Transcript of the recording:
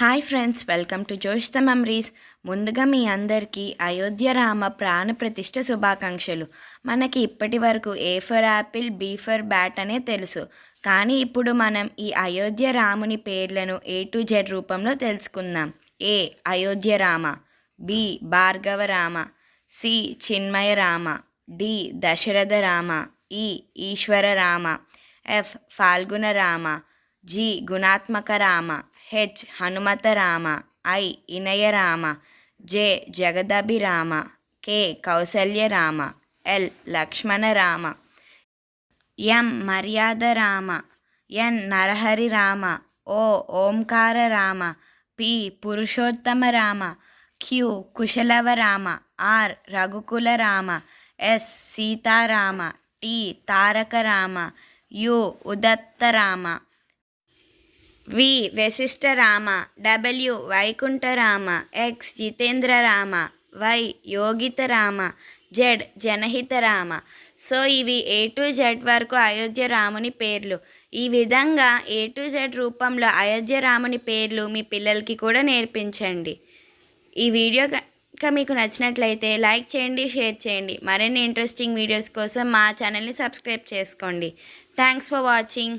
Hi friends welcome to Josh the memories. ముందుగా మీ అందరికీ అయోధ్య రామ ప్రాణ ప్రతిష్ట శుభాకాంక్షలు. మనకి ఇప్పటి వరకు A for apple B for bat అనే తెలుసు. కానీ ఇప్పుడు మనం ఈ అయోధ్య రాముని పేర్లను ఏ టు జెడ్ రూపంలో తెలుసుకుందాం. A Ayodhya Rama. B Bhargava Rama. C Chinmaya Rama. D Dasharatha Rama. E Eshwara Rama. F Phalguna Rama. G. Gunatmaka Rama H. Hanumatarama I. Inayarama J. Jagadabhirama K. Kausalyarama L. Lakshmana Rama M. Maryada Rama N. Narahari Rama O. Omkara Rama P. Purushottama Rama Q. Kushalava Rama R. Raghukula Rama S. Sitarama T. Taraka Rama U. Udatta Rama V. Vashishtharama W. Vaikuntha Rama X. Jitendra Rama Y. Yogita Rama Z. Janahita Rama so ఇవి A to Z వరకు అయోధ్య రాముని పేర్లు. ఈ విధంగా A to Z రూపంలో అయోధ్య రాముని పేర్లు మీ పిల్లలకి కూడా నేర్పించండి. ఈ వీడియో కనుక మీకు నచ్చినట్లయితే లైక్ చేయండి షేర్ చేయండి. మరిన్ని ఇంట్రెస్టింగ్ వీడియోస్ కోసం మా ఛానల్ని సబ్స్క్రైబ్ చేసుకోండి. Thanks for watching.